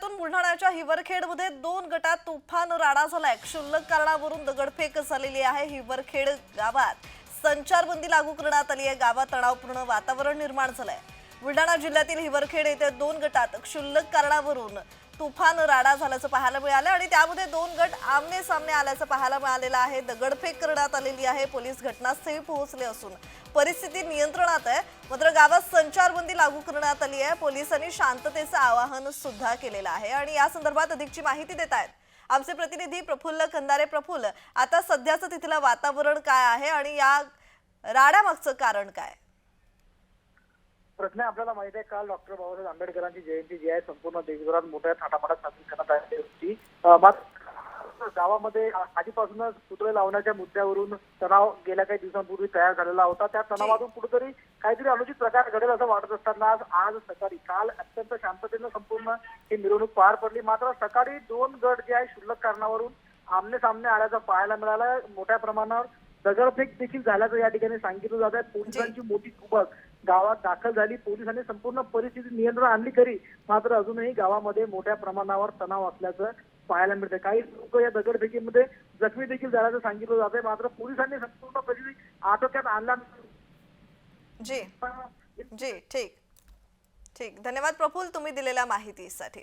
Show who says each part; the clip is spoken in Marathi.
Speaker 1: जिल्ह्यातून बुलढाण्याच्या हिवरखेडमध्ये दोन गटात तुफान राडा झालाय. क्षुल्लक कारणावरून दगडफेक झालेली आहे हिवरखेड गावात. संचारबंदी लागू करण्यात आली आहे. गावात तणावपूर्ण वातावरण निर्माण झालंय. बुलढाणा जिल्ह्यातील हिवरखेड येथे दोन गटात क्षुल्लक कारणावरून तुफान राडा झाल्याचं पाहायला मिळालं आणि त्यामध्ये दोन गट आमने सामने आल्याचं पाहायला मिळालेलं आहे. दगडफेक करण्यात आलेली आहे. पोलीस घटनास्थळी पोहोचले असून परिस्थिती नियंत्रणात आहे. मात्र गावात संचारबंदी लागू करण्यात आली आहे. पोलिसांनी शांततेचं आवाहन सुद्धा केलेलं आहे आणि या संदर्भात अधिकची माहिती देत आहेत. आमचे प्रतिनिधी प्रफुल्ल खंदारे प्रफुल्ल आता सध्याचं तिथलं वातावरण काय आहे आणि या राड्यामागचं कारण काय?
Speaker 2: प्रश्न आपल्याला माहिती आहे काल डॉक्टर बाबासाहेब आंबेडकरांची जयंती जी आहे संपूर्ण देशभरात मोठ्या थाटामाटात साजरी करण्यात आली होती. मात्र गावामध्ये आधीपासूनच पुतळे लावण्याच्या मुद्द्यावरून तणाव गेल्या काही दिवसांपूर्वी तयार झालेला होता. त्या तणावातून कुठेतरी काहीतरी अनुचित प्रकार घडेल असं वाटत असताना आज आज सकाळी काल अत्यंत शांततेनं संपूर्ण ही मिरवणूक पार पडली. मात्र सकाळी दोन गट जे आहे क्षुल्लक कारणावरून आमने सामने आल्याचं पाहायला मिळालं मोठ्या प्रमाणावर दगडफेक देखील झाल्याचं या ठिकाणी सांगितलं जात आहे पोलिसांची मोठी कुबक गावात दाखल झाली. पोलिसांनी संपूर्ण परिस्थिती नियंत्रण आणली खरी. मात्र अजूनही गावामध्ये मोठ्या प्रमाणावर तणाव असल्याचं पाहायला मिळतं काही लोक या दगडफेकीमध्ये जखमी देखील झाल्याचं सांगितलं जात आहे मात्र पोलिसांनी संपूर्ण परिस्थिती आटोक्यात आणला
Speaker 1: जी. जी ठीक. ठीक. धन्यवाद प्रफुल्ल तुम्ही दिलेल्या माहितीसाठी.